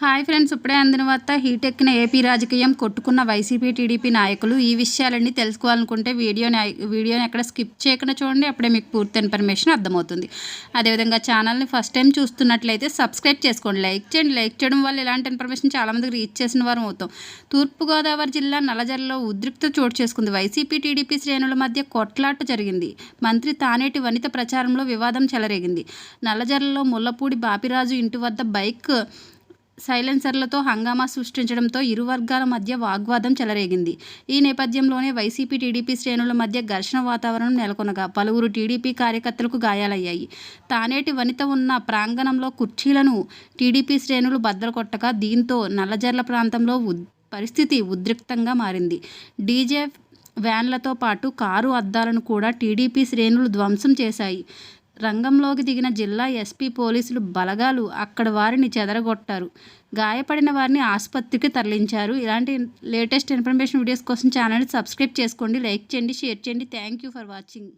Hi friends ఇప్పుడే అందిన వార్త హీట్ ఎక్కిన ఏపీ రాజకీయం కొట్టుకున్న వైసీపీ టీడీపీ నాయకులు ఈ విషయాలన్నీ తెలుసుకోవాలనుకుంటే వీడియోని వీడియోని ఎక్కడ స్కిప్ చేయకుండా చూడండి అప్పుడే మీకు పూర్తి ఇన్ఫర్మేషన్ అర్థమవుతుంది. అదేవిధంగా ఛానల్ని ఫస్ట్ టైం చూస్తున్నట్లయితే సబ్స్క్రైబ్ చేసుకోండి. లైక్ చేయండి. లైక్ చేయడం వల్ల ఇలాంటి ఇన్ఫర్మేషన్ చాలామందికి రీచ్ చేసిన వారం అవుతాం. తూర్పుగోదావరి జిల్లా నలజర్లో ఉద్రిక్త చోటు చేసుకుంది వైసీపీ టీడీపీ శ్రేణుల మధ్య కొట్లాట జరిగింది. మంత్రి తానేటి వనిత ప్రచారంలో వివాదం చెలరేగింది. నల్లజర్లలో ముల్లపూడి బాపిరాజు ఇంటి వద్ద బైక్ సైలెన్సర్లతో హంగామా సృష్టించడంతో ఇరు వర్గాల మధ్య వాగ్వాదం చెలరేగింది. ఈ నేపథ్యంలోనే వైసీపీ టీడీపీ శ్రేణుల మధ్య ఘర్షణ వాతావరణం నెలకొనగా పలువురు టీడీపీ కార్యకర్తలకు గాయాలయ్యాయి. తానేటి వనిత ఉన్న ప్రాంగణంలో కుర్చీలను టీడీపీ శ్రేణులు భద్రకొట్టగా దీంతో నల్లజర్ల ప్రాంతంలో పరిస్థితి ఉద్రిక్తంగా మారింది. డీజే వ్యాన్లతో పాటు కారు అద్దాలను కూడా టీడీపీ శ్రేణులు ధ్వంసం చేశాయి. రంగంలోకి దిగిన జిల్లా ఎస్పీ పోలీసులు బలగాలు అక్కడ వారిని చెదరగొట్టారు. గాయపడిన వారిని ఆసుపత్రికి తరలించారు. ఇలాంటి లేటెస్ట్ ఇన్ఫర్మేషన్ వీడియోస్ కోసం ఛానల్ని సబ్స్క్రైబ్ చేసుకోండి లైక్ చేయండి షేర్ చేయండి. Thank you for watching.